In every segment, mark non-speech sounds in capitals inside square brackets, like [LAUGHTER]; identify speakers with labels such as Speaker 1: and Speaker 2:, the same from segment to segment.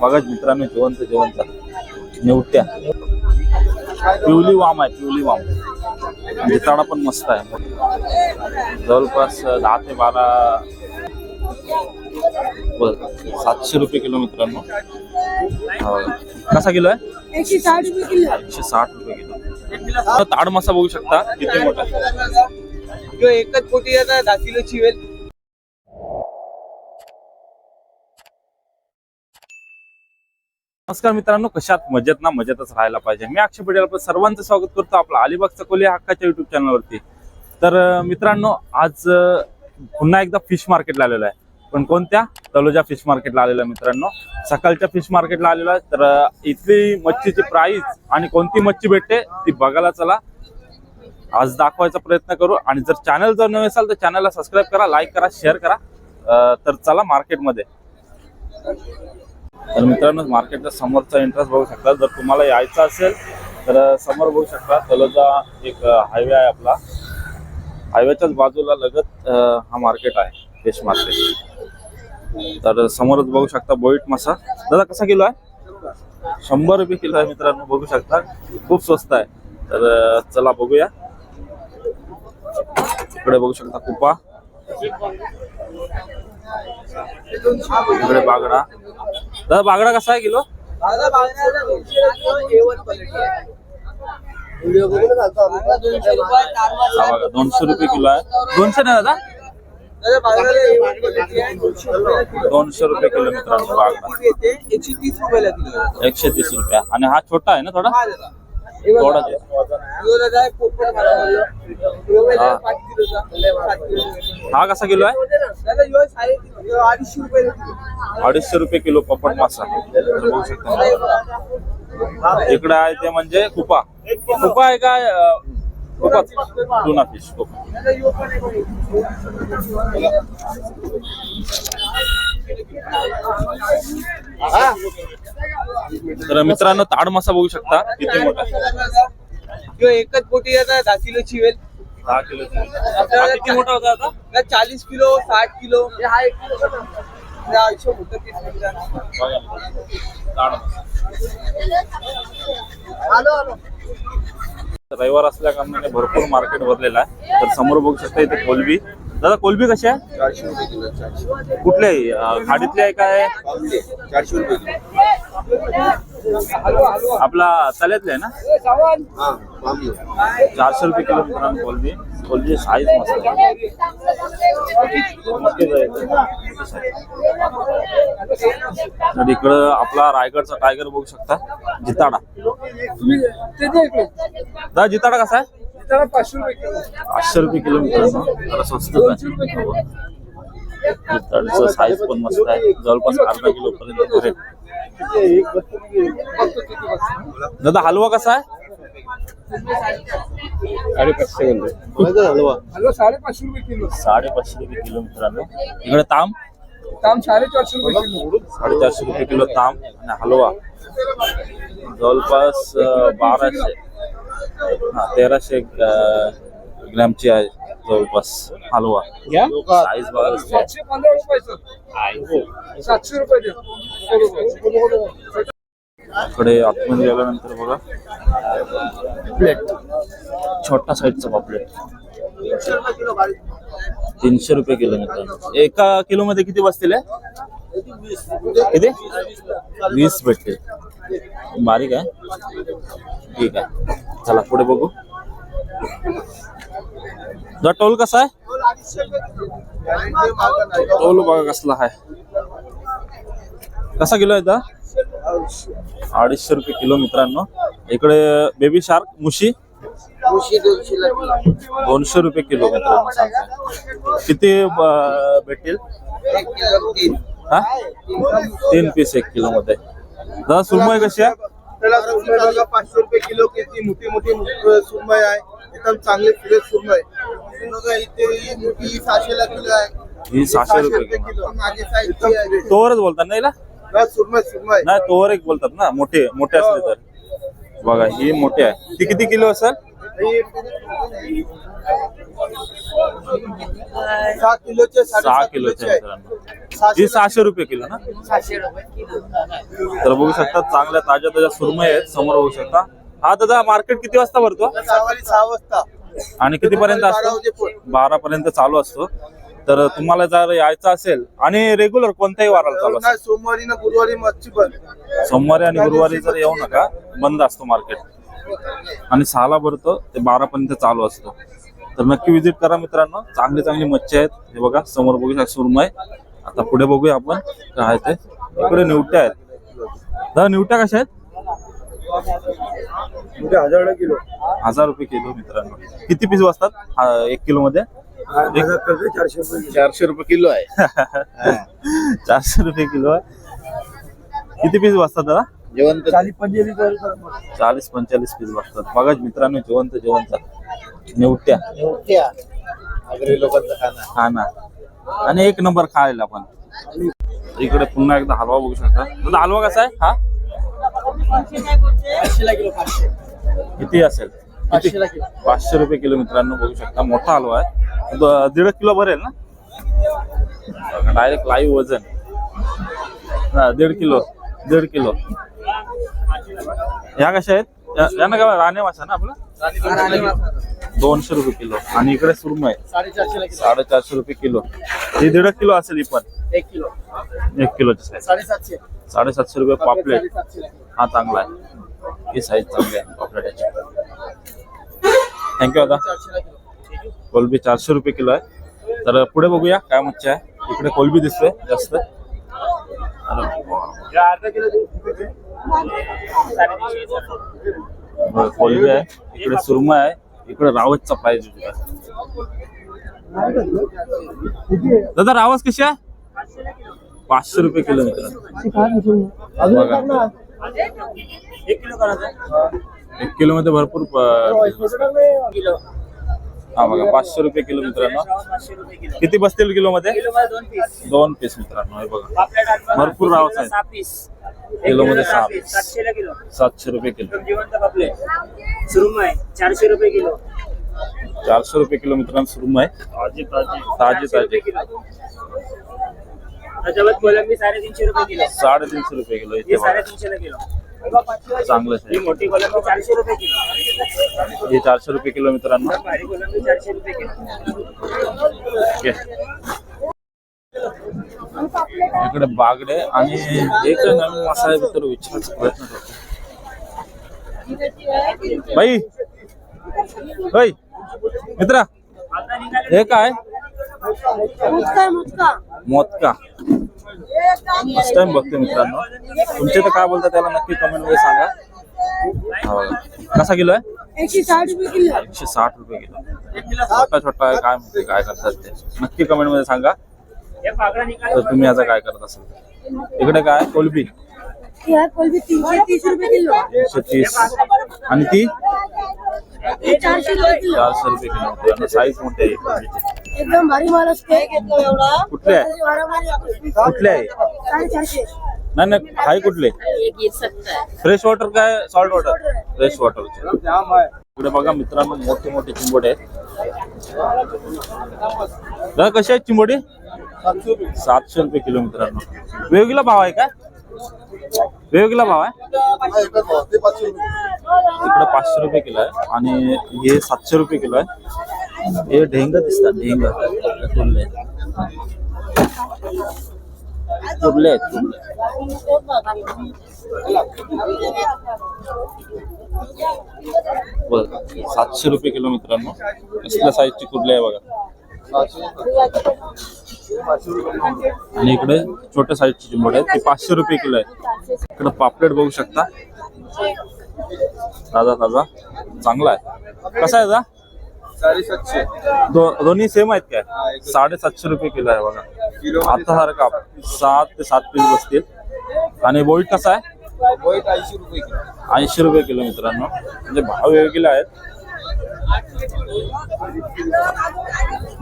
Speaker 1: बघाच मित्रांनो जिवंत जिवंत. निवट्या. पिवली वाम आहे पिवली वाम. जिताडा पण मस्त आहे. जवळपास दहा ते बारा सातशे रुपये किलो मित्रांनो. हो. कसा किलो आहे?
Speaker 2: एकशे साठ रुपये किलो.
Speaker 1: ताड मासा बघू शकता किती मोठा
Speaker 3: एकच पोटी दहा किलो चिवेल.
Speaker 1: नमस्कार मित्रांनो कशात मजेत ना? मजेतच राहायला पाहिजे. मी अक्षय पटेल आपलं सर्वांचं स्वागत करतो आपला अलिबागचा कोली हक्काच्या युट्यूब चॅनलवरती तर मित्रांनो आज पुन्हा एकदा फिश मार्केटला आलेलो आहे. पण कोणत्या? तलोजा फिश मार्केटला आलेला आहे मित्रांनो. सकाळच्या फिश मार्केटला आलेलो आहे. तर इथली मच्छीची प्राइस आणि कोणती मच्छी भेटते ती बघायला चला. आज दाखवायचा प्रयत्न करू. आणि जर चॅनल जर नवे असाल तर चॅनलला सबस्क्राईब करा लाईक करा शेअर करा. तर चला मार्केटमध्ये तर मित्रांनो मार्केटच्या समोरचा इंटरेस्ट बघू शकता. जर तुम्हाला यायचं असेल तर समोर बघू शकता. तलोजा एक हायवे आहे आपला. हायवेच्याच बाजूला लगत हा मार्केट आहे फिश मार्केट तर समोरच बघू शकता बोईट मासा. दादा कसा किलो आहे? शंभर रुपये किलो आहे मित्रांनो बघू शकता. खूप स्वस्त आहे. तर चला बघूया. इकडे बघू शकता कुपा. इकडे बागडा. दादा बागडा कसा आहे किलो?
Speaker 3: दोनशे A1 quality आहे. बांगडा दोनशे रुपये,
Speaker 1: हा रुपये किलो आहे. दोनशे नाही दादा?
Speaker 3: दादा बांगड्याला A1 quality आहे, दोनशे
Speaker 1: रुपये किलो. मित्रांनो बागडा?
Speaker 3: एकशे तीस रुपयाला किलो आहे.
Speaker 1: एकशे तीस रुपया. आणि हा छोटा आहे ना थोडा?
Speaker 3: हा दादा. हे
Speaker 1: हा. हा कसा किलो आहे?
Speaker 3: अडीचशे रुपयाला किलो.
Speaker 1: अडीचशे रुपये किलो पपट मासा. तर बघू शकता इकडे आहे ते म्हणजे कुपा. कुपा आहे काय कुपाच? Tuna fish. तर मित्रांनो ताड मासा बघू शकता. किती मोठा
Speaker 3: एकच पोटी येतात दहा किलो चिवेल.
Speaker 1: दहा किलो किती मोठा होता
Speaker 3: चाळीस किलो साठ किलो. हे हा एक किलो
Speaker 1: मासा रविवार असल्या कारणाने भरपूर मार्केट भरलेलं आहे. तर समोर बघू शकता इथे कोलबी. दादा कोलबी कशी आहे?
Speaker 3: चारशे रुपये किलो चारशे.
Speaker 1: कुठली आहे? खाडीतली आहे काय?
Speaker 3: चारशे रुपये किलो.
Speaker 1: आपला तल्यातली आहे ना? चारशे रुपये किलो मित्रांनो कोलबी कोलबी साईज मस्त. तर इकडं आपला रायगडचा टायगर बघू शकता. जिताडा. दादा जिताडा कसा आहे?
Speaker 3: पाचशे रुपये किलो
Speaker 1: पाचशे रुपये किलो मित्रांनो. जरा स्वस्त जिताडचं साईज पण मस्त आहे. जवळपास अर्धा किलो पर्यंत दादा हलवा कसा आहे?
Speaker 3: साडेपाचशे हलवा. हलवा साडेपाचशे रुपये किलो.
Speaker 1: साडेपाचशे रुपये किलो मित्रांनो. इकडे ताम?
Speaker 3: काम साडेचारशे रुपये किलो.
Speaker 1: साडेचारशे रुपये किलो ताम आणि हलवा. जवळपास बाराशे. हा तेराशे ग्रॅमची आहे. जवळपास हलवा. साईज बघा.
Speaker 3: सातशे पंधरा रुपये सातशे रुपये दे
Speaker 1: इकडे आतमध्ये गेल्यानंतर बघा. प्लेट छोटा साईजचा पापलेट तीनशे रुपये किलो मित्रांनो. एका किलो मध्ये किती बसतील? किती? वीस भेटतील. बारीक आहे. ठीक आहे. चला पुढे बघू. जरा टोल कसा आहे? टोल बघा कसला आहे. कसा किलो आहे दा अडीचशे रुपये किलो मित्रांनो. इकडे बेबी शार्क मुशी.
Speaker 3: दोनशे
Speaker 1: रुपये किलो मित्रांनो. किती भेटतील?
Speaker 3: तीन
Speaker 1: हा? तीन पीस एक किलो मध्ये. दादा सुरमय कशी आहे?
Speaker 4: पाचशे रुपये किलो किती मोठी मोठी सुरमय आहे. एकदम चांगली फ्रेश सुरमई बघा इथे ही मोठी सहाशेला किलो आहे.
Speaker 1: ही सहाशे रुपये किलो.
Speaker 4: मागे आहे.
Speaker 1: तोवरच बोलतात नाही ना
Speaker 4: बघा, सुरमई सुरमई
Speaker 1: नाही तोवर एक बोलतात ना मोठे मोठे असले तर. बघा ही मोठी आहे. ती किती किलो असेल
Speaker 4: ही सहा किलोचे
Speaker 1: सहा
Speaker 4: साडेसात
Speaker 1: किलोचे
Speaker 4: किलोचे आहे.
Speaker 1: मित्रांनो. ही सहाशे रुपये किलो ना? तर बघू शकता चांगल्या ताज्या ताज्या सुरमई आहेत समोर बघू शकता. हा दादा मार्केट किती वाजता भरतो?
Speaker 4: सहा वाजता.
Speaker 1: आणि किती पर्यंत असतो. बारा पर्यंत चालू असतो. तर तुम्हाला जर यायचं असेल आणि रेग्युलर कोणत्याही वाराला चालू
Speaker 4: नाही सोमवारी ना गुरुवारी मच्छी बंद
Speaker 1: असतो सोमवारी आणि गुरुवारी जर येऊ नका बंद असतो मार्केट आणि सहाला भरतो ते बारा पर्यंत चालू असतो. तर नक्की विजिट करा मित्रांनो. चांगली चांगली मच्छी आहेत. हे बघा समोर बघू शकता सुरमई. आता पुढे बघूया आपण. काय ते? इकडे निवट्या आहेत. दादा निवट्या कशा आहेत?
Speaker 4: हजार किलो.
Speaker 1: हजार रुपये किलो मित्रांनो. किती पीस बसतात? हा, एक किलो मध्ये?
Speaker 4: चारशे रुपये
Speaker 2: चारशे रुपये किलो आहे. [LAUGHS]
Speaker 1: चारशे रुपये किलो आहे. किती पीस बसतात दादा?
Speaker 2: जेवण तर
Speaker 4: चाळीस पंचेचाळीस
Speaker 1: चाळीस पंचेचाळीस पीस बसतात. बघा मित्रांनो जिवंत जिवंत. निवट्या.
Speaker 2: आगरी लोकांचं खाणं.
Speaker 1: हा ना. आणि एक नंबर खायला आपण इकडे पुन्हा एकदा हलवा बघू शकता. दादा हलवा कसा आहे? हा? किती असेल? पाचशे रुपये किलो मित्रांनो बघू शकता. मोठा हलवा आहे. दीड किलो भरेल ना? डायरेक्ट लाईव्ह वजन. हा, दीड किलो दीड किलो. ह्या कशा आहेत? या- यांना काय राणे मासा ना आपलं? दोनशे रुपये किलो. आणि इकडे सुरमई
Speaker 3: साडेचारशेला किलो.
Speaker 1: साडेचारशे रुपये किलो. ही दीड किलो असेल ही पण.
Speaker 3: एक किलो.
Speaker 1: एक किलोची साईज
Speaker 3: साडेसातशे.
Speaker 1: साडेसातशे रुपये पापलेट. हा चांगला आहे. ही साईज चांगली आहे पापलेटाची थँक्यू दादा. कोलबी चारशे रुपये किलो आहे. तर पुढे बघूया काय मच्छी आहे. इकडे कोलबी दिसतोय जास्त.
Speaker 3: अर्धा किलो
Speaker 1: बरं, कोलबी आहे. इकडे सुरमई आहे. इकडे रावसचा प्राइस दादा रावस कशी आहे? पाचशे रुपये किलो मित्र बघा.
Speaker 3: एक किलो
Speaker 1: मध्ये भरपूर हा बघा पाचशे रुपये किलो मित्रांनो. किती बसतील किलो मध्ये
Speaker 3: दोन पीस
Speaker 1: मित्रांनो हे बघा. भरपूर रावस आहे. किलोमध्ये सहा
Speaker 3: सातशेला किलो
Speaker 1: सातशे रुपये किलो
Speaker 3: जिवंत चारशे रुपये किलो
Speaker 1: चारशे रुपये किलो मित्रांनो सुरमई
Speaker 3: ताजी ताजी
Speaker 1: ताजी ताजी
Speaker 3: किलो त्याच्यावर कोलंबी साडेतीनशे रुपये किलो
Speaker 1: साडेतीनशे रुपये किलो इथे
Speaker 3: हे
Speaker 1: बघा
Speaker 3: साडेतीनशेला किलो
Speaker 1: चांगलंच
Speaker 3: ही मोठी कोलंबी चारशे रुपये किलो
Speaker 1: हे चारशे रुपये किलो मित्रांनो
Speaker 3: भारी कोलंबी चारशे रुपये किलो
Speaker 1: ओके. इकडे बागडे आणि एक नवीन मसाल्याबद्दल विचारायचा प्रयत्न करतो. बाई बाई मित्रा हे काय? मोदका. फर्स्ट टाइम बघते मित्रांनो. तुमचे तर काय बोलतात त्याला नक्की कमेंटमध्ये सांगा. हो. कसा किलो आहे
Speaker 5: एकशे साठ रुपये किलो.
Speaker 1: एकशे साठ रुपये किलो छोटा छोटा काय म्हणते काय करतात ते. नक्की कमेंटमध्ये सांगा. तर तुम्ही याचा काय करत असाल? इकडे काय? कोलबी.
Speaker 5: तीनशे तीस रुपये किलो.
Speaker 1: एकशे तीस. आणि ती?
Speaker 5: चारशे रुपये किलो.
Speaker 1: चारशे रुपये किलो. साईज मोठी आहे कोलबीची.
Speaker 5: एकदम भारी माल असते. एवढा?
Speaker 1: कुठले आहे? कुठले आहे?
Speaker 5: साडेचारशे.
Speaker 1: नाही नाही हाय कुठले? फ्रेश वॉटर काय? सॉल्ट वॉटर फ्रेश वॉटर इकडे बघा मित्रांनो मोठे मोठे चिंबोडे. आहेत दादा कसे आहेत चिंबोडे? सातशे रुपये. किलो मित्रांनो वेगवेगळा भाव आहे का वेगवेगळा भाव आहे?
Speaker 4: ते पाचशे रुपये.
Speaker 1: इकडे पाचशे रुपये किलो आहे आणि हे सातशे रुपये किलो आहे. हे ढेंग दिसतात ढेंग. आहेत. कुर्ले. बघा सातशे रुपये किलो मित्रांनो कसल्या साईजची कुर्ली आहे बघा. आणि इकडे छोट्या साईजची चिंबोड आहे. ती पाचशे रुपये किलो आहे. इकडे पापलेट बघू शकता. ताजा ताजा चांगला आहे. कसा आहे
Speaker 4: साडेसातशे.
Speaker 1: दो, दोन्ही सेम आहेत
Speaker 4: हा,
Speaker 1: काय. साडेसातशे रुपये किलो आहे बघा. आता सारखा सात ते सात पीस बसतील. आणि बोईट कसा आहे?
Speaker 4: ऐंशी रुपये किलो.
Speaker 1: ऐंशी रुपये किलो मित्रांनो. म्हणजे भाव वेगवेगळे आहेत.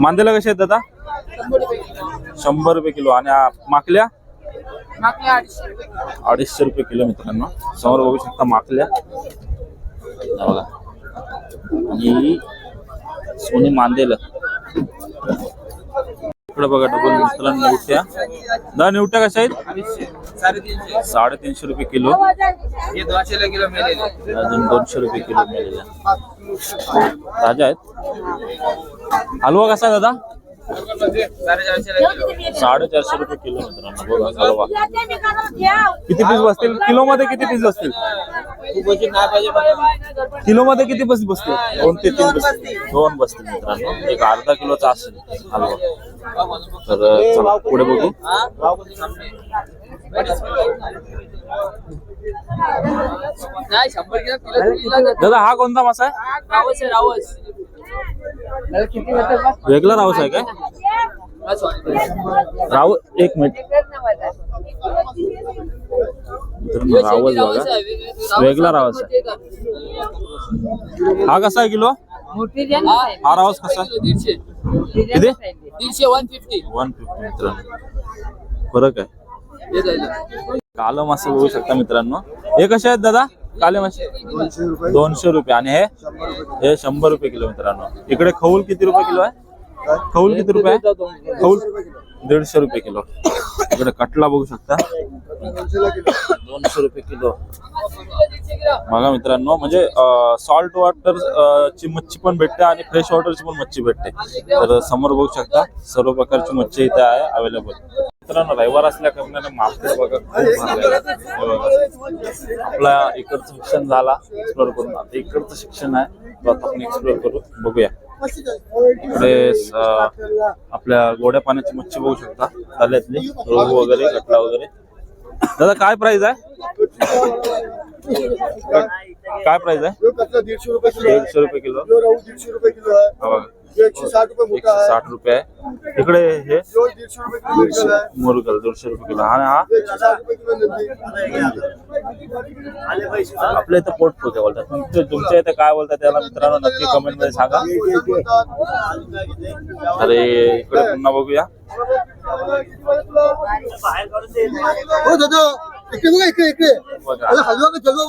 Speaker 1: मांदेला कसे आहेत दादा? शंभर रुपये किलो. आणि माकल्या? अडीचशे रुपये किलो मित्रांनो. समोर बघू शकता माकल्या. बघा. आणि सोनी मांदेल. इकडे बघा डबल मित्रांनो निवट्या. दहा निवट्या कशा आहेत? साडेतीनशे रुपये किलो. अजून दोनशे रुपये किलो मिळालेल्या ताज्या आहेत. हलवा कसा आहे दादा? साडेचारशे रुपये किलो मित्रांनो. हलवा. किती पीस बसतील? किलो मध्ये किती पीस बसतील? किलो मध्ये किती पीस बसतील? दोन ते तीन बसतील. दोन बसतील मित्रांनो. एक अर्धा किलोचा असेल हलवा. तर चला पुढे बघू.
Speaker 3: नाही शंभर किलो
Speaker 1: दादा हा कोणता मासा आहे?
Speaker 3: रावस आहे रावस.
Speaker 1: वेगळा रावस आहे काय? राव एक मिनिट. रावस बघा. वेगळा रावस आहे. हा कसा आहे किलो? हा रावस कसा
Speaker 3: दीडशे
Speaker 1: किती?
Speaker 3: दीडशे वन फिफ्टी
Speaker 1: वन फिफ्टी मित्रांनो. फरक आहे.
Speaker 3: हे
Speaker 1: काल मासे बघू शकता मित्रांनो. हे कसे आहेत दादा? काले मासे? दोनशे रुपये. आणि हे? हे शंभर रुपये किलो मित्रांनो. इकडे खौल किती रुपये किलो आहे? खौल किती रुपये आहे? दीडशे रुपये किलो. इकडे कटला बघू शकता. दोनशे रुपये किलो. बघा मित्रांनो म्हणजे सॉल्ट वॉटर ची मच्छी पण भेटते आणि फ्रेश वॉटरची पण मच्छी भेटते. तर समोर बघू शकता सर्व प्रकारची मच्छी इथे आहे अवेलेबल मित्रांनो रविवार असल्या कारणाने मार्केट बघा खूप. आपला इकडचं शिक्षण झाला एक्सप्लोर करून आता इकडचं शिक्षण आहे. तो आता आपण एक्सप्लोर करू बघूया. इकडे आपल्या गोड्या पाण्याची मच्छी बघू शकता. ताल्यातली रोहू वगैरे कटला वगैरे. दादा काय प्राइस आहे? काय प्राइस आहे?
Speaker 4: दीडशे रुपये किलो
Speaker 1: दीडशे रुपये किलो.
Speaker 4: दीडशे रुपये किलो
Speaker 1: हा
Speaker 4: एकशे साठ रुपये आहे
Speaker 1: इकडे हे।
Speaker 4: दीडशे रुपये किलो
Speaker 1: मुरगल रुपये आणि हा आपल्या इथं पोट पोचे बोलतात तुमच्या तुमच्या इथे काय बोलतात त्याला मित्रांनो नक्की कमेंट मध्ये सांगा अरे इकडे पुन्हा बघूया
Speaker 4: हो दादा इकडे बघा इकडे इकडे। हलवा का जलवा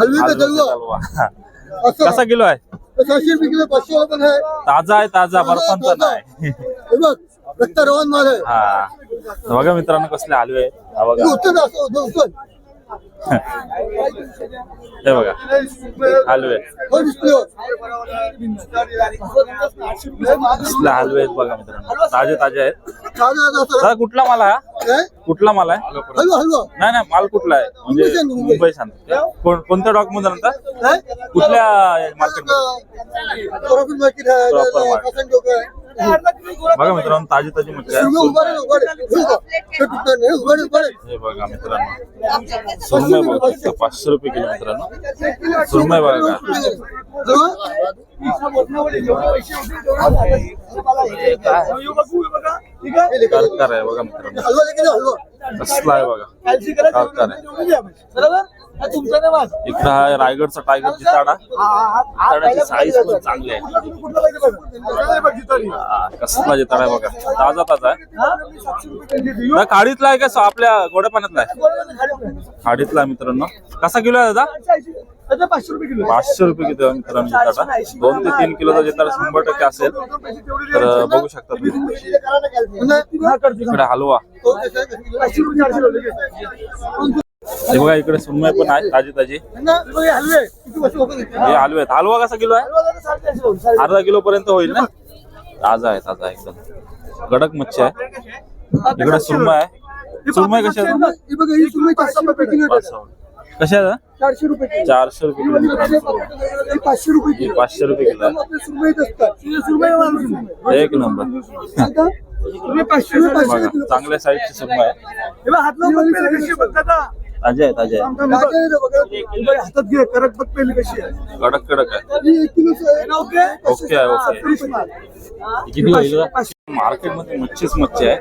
Speaker 4: हलवे का जलवा।
Speaker 1: कसा किलो आहे?
Speaker 4: सहाशे रुपये किलो पाचशे पण आहे.
Speaker 1: ताजा आहे ताजा बर्फांचा नाही.
Speaker 4: हे बघ रस्ता रवान माल आहे
Speaker 1: हा. बघा मित्रांनो कसले हलवे आहेत. हा
Speaker 4: हे
Speaker 1: बघा
Speaker 4: उचल असं उचल उचल
Speaker 1: हे बघा हलवे. हलवे आहेत बघा मित्रांनो. ताजे ताजे आहेत. कुठला माल आहे हा? कुठला माल आहे? नाही नाही माल कुठला आहे? म्हणजे मुंबई सांगतो. कोण कोणत्या डॉकमध्ये आणता? कुठल्या मार्केट
Speaker 4: आहे
Speaker 1: बघा मित्रांनो ताजी ताजी मच्छी आहे?
Speaker 4: हे बघ.
Speaker 1: मित्रांनो सुरमई बघा पाचशे रुपये किलो मित्रांनो. सुरमई बघा. का कारकार आहे बघा मित्रांनो कसला आहे बघा. कारकार आहे. इकडं आहे रायगडचा टायगर चिताडा चिताडाची साईज पण चांगली आहे. हा, कसला आहे बघा. ताजा ताजा आहे. ना खाडीतला आहे का आपल्या गोड्या पाण्यातला आहे. खाडीतला आहे मित्रांनो. कसा किलो आहे दादा?
Speaker 4: पाचशे रुपये किलो
Speaker 1: पाचशे रुपये किलो मित्रांनो चिताडा दोन ते तीन किलोचा चिताडा शंभर टक्के असेल तर बघू शकता तुम्ही. इकडे हलवा. हे बघा इकडे सुनमय पण आहे ताजी ताजी. हे हलवे आहेत. हलवा कसा किलो आहे? अर्धा किलो पर्यंत होईल ना? ताजा आहे ताजा आहे एकदम कडक मच्छी आहे. इकडे सुरमय आहे. सुरमय कशा कशा आहे
Speaker 4: चारशे रुपये किलो.
Speaker 1: चारशे रुपये किलो
Speaker 4: हे पाचशे रुपये
Speaker 1: हे
Speaker 4: किलो
Speaker 1: पाचशे रुपये किलो. एक नंबर. चांगल्या साईजची सुरमय आहे ताजे आहे ताजे आहे.
Speaker 4: ताजे आहे रे बघा. हे बघ, हातात घे बघ पहिली कशी आहे?
Speaker 1: कडक कडक आहे.
Speaker 4: ही एक किलोचं आहे. ओके?
Speaker 1: ओके आहे ओके.
Speaker 4: तीस माल.
Speaker 1: किती होईल मार्केटमध्ये मच्छीच मच्छी आहे.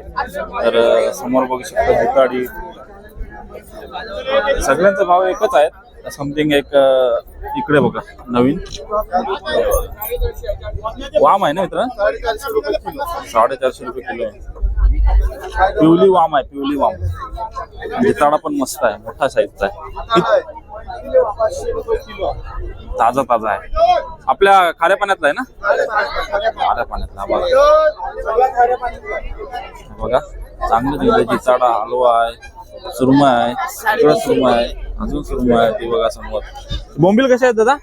Speaker 1: तर अं, समोर बघू शकता दुकाडी सगळ्यांचा भाव एकच आहे समथिंग एक अं, इकडे बघा नवीन. वाम आहे ना मित्र
Speaker 4: साडेचारशे रुपये किलो.
Speaker 1: साडेचारशे रुपये किलो आहे पिवली वाम आहे पिवली वाम. आणि पण मस्त आहे मोठा साईजचा आहे. ताजा ताजा आहे. आपल्या खाऱ्या पाण्यातला आहे ना? खाऱ्या पाण्यातला बघा. बघा चांगलं दिलं जिचाडा हलवा आहे सुरमा आहे सगळं सुरमा आहे अजून सुरमा आहे ते बघा समोर. बोंबील कसे आहेत दादा?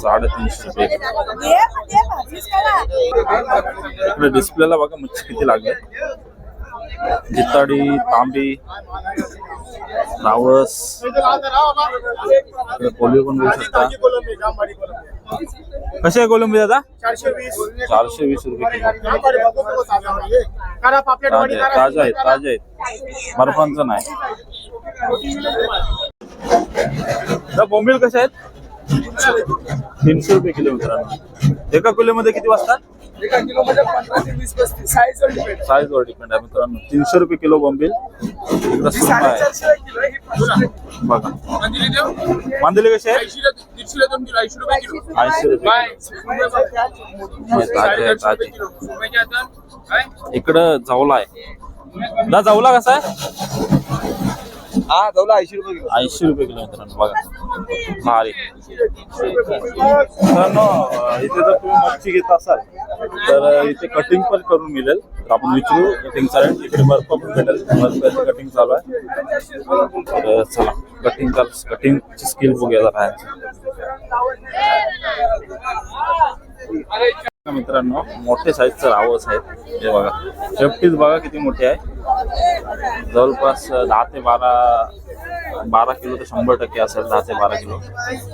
Speaker 1: साडेतीनशे रुपये. इकडे डिस्प्लेला बघा मच्छी किती लागले. जिताडी तांबी रावस. इकडे पण बघू शकता. कसे आहे कोलंबी दादा?
Speaker 4: चारशे वीस
Speaker 1: चारशे वीस रुपये ताजे आहेत ताजे आहेत. बर्फांचं नाही. बोंबील कसे आहेत? तीनशे रुपये किलो मित्रांनो. एका किलोमध्ये किती वाजतात
Speaker 3: एका किलो मध्ये पंधरा ते वीस पस्तीस. साईज वर डिपेंड
Speaker 1: साईज वर डिपेंड आहे मित्रांनो. तीनशे रुपये किलो बोंबील. इकडं सुरमई आहे.
Speaker 3: साडेचारशे किलो ही पाचशे.
Speaker 1: बघा. मांदेली कसे आहेत?
Speaker 3: ऐंशी रुपये
Speaker 1: हे ताजे आहे, ताजे इकडं जावला आहे. दा जावला कसा आहे?
Speaker 3: हा जाऊला ऐंशी रुपये किलो.
Speaker 1: ऐंशी रुपये किलो मित्रांनो बघा. भारी मित्रांनो इथे जर तुम्ही मच्छी घेत असाल तर इथे कटिंग पण करून मिळेल. तर आपण विचारू कटिंग चालेल. इकडे बर्फ पण भेटेल. बर्फाची कटिंग चालू आहे. तर चला कटिंग कर कटिंगची स्किल बघूया जरा. यांची. मित्रांनो मोठे साईजचं रावस आहेत हे बघा. शेपटीच बघा किती मोठी आहे. जवळपास दहा ते बारा बारा किलो तर शंभर टक्के असेल दहा ते बारा किलो.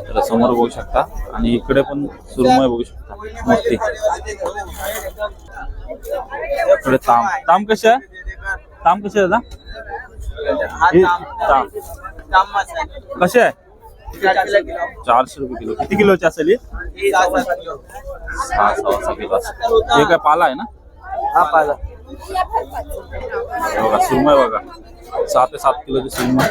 Speaker 1: तर समोर बघू शकता. आणि इकडे पण सुरमई बघू शकता. मोठी. इकडे ताम. ताम कशी आहे? ताम कशी आहे दादा? ताम. कसे आहे. चारशे रुपये किलो. किती किलोची असेल सहा सहा सहा हे काय पाला आहे ना
Speaker 3: हा पाला
Speaker 1: हे बघा सुरमय बघा सहा ते सात किलोची सुरमई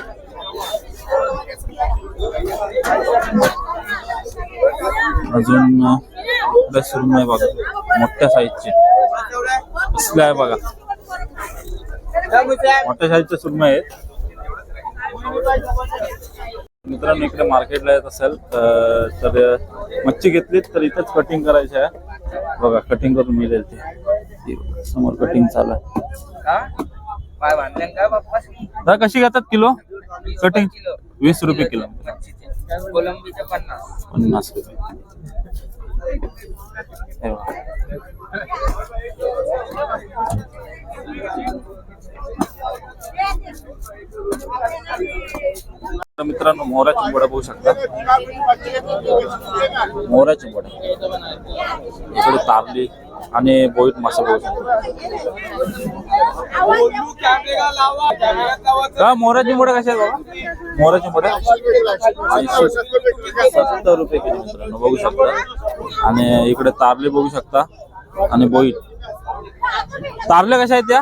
Speaker 1: अजून सुरमय बघा मोठ्या साईजचे कसले आहे बघा मोठ्या साईजचे सुरमई आहेत मित्रांनो इकडे मार्केटला येत असेल तर मच्छी घेतली तर इथंच कटिंग करायची आहे. बघा कटिंग करून मिळेल ते. समोर कटिंग चालू कशी घेतात किलो? कटिंग वीस रुपये किलो.
Speaker 3: पन्नास.
Speaker 1: रुपये. मित्रांनो मोहरा चिंबडा बघू शकता. मोहरा चिंबडा इकडे तारली आणि बोईट मासा बघू शकता. मोहरा चिंबडा कशा आहेत बाबा? मोहरा चिंबडा सत्तर रुपये किलो मित्रांनो बघू शकता. आणि इकडे तारली बघू शकता आणि बोईट तारल्या कशा आहेत त्या?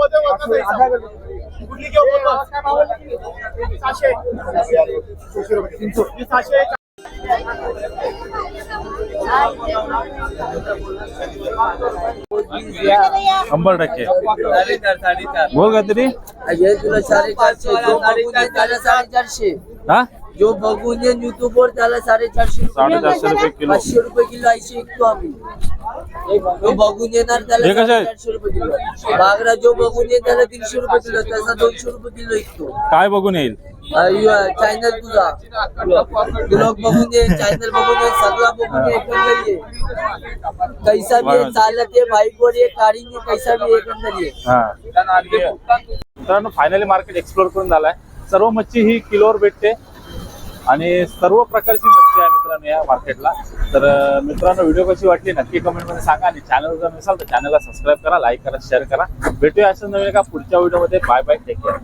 Speaker 4: शंभर
Speaker 1: टक्के
Speaker 3: साडेचार साडेचार
Speaker 1: बोल काहीतरी
Speaker 6: हे तुला साडेचारशे साडेचारशे
Speaker 1: हा?
Speaker 6: जो बघून येईन युट्यूब वर त्याला साडेचारशे
Speaker 1: साडेचारशे रुपये किलो.
Speaker 6: पाचशे रुपये किलो ऐंशी विकतो आम्ही. जो बघून येणार त्याला
Speaker 1: हे कसे?
Speaker 6: साडेचारशे रुपये किलो. बागरा जो बघून येईल त्याला तीनशे रुपये किलो त्याचा दोनशे रुपये किलो विकतो
Speaker 1: काय बघून येईल?
Speaker 6: चॅनल तुझा. ब्लॉग बघून ये चॅनल बघून ये सगळा बघून ये एकंदर ये. कैसा भी ये, चालत ये बाईक वर ये गाडी कैसा भी ये, एकंदर ये.
Speaker 1: हा. मित्रांनो फायनली मार्केट एक्सप्लोर करून झालाय. सर्व मच्छी ही किलोवर भेटते. आणि सर्व प्रकारची मच्छी आहे मित्रांनो या मार्केटला तर मित्रांनो व्हिडिओ कशी वाटली नक्की कमेंटमध्ये सांगा आणि चॅनल जर नसाल तर चॅनलला सबस्क्राईब करा लाईक करा शेअर करा. भेटूया असं नवीन का पुढच्या व्हिडिओमध्ये बाय बाय टेक केअर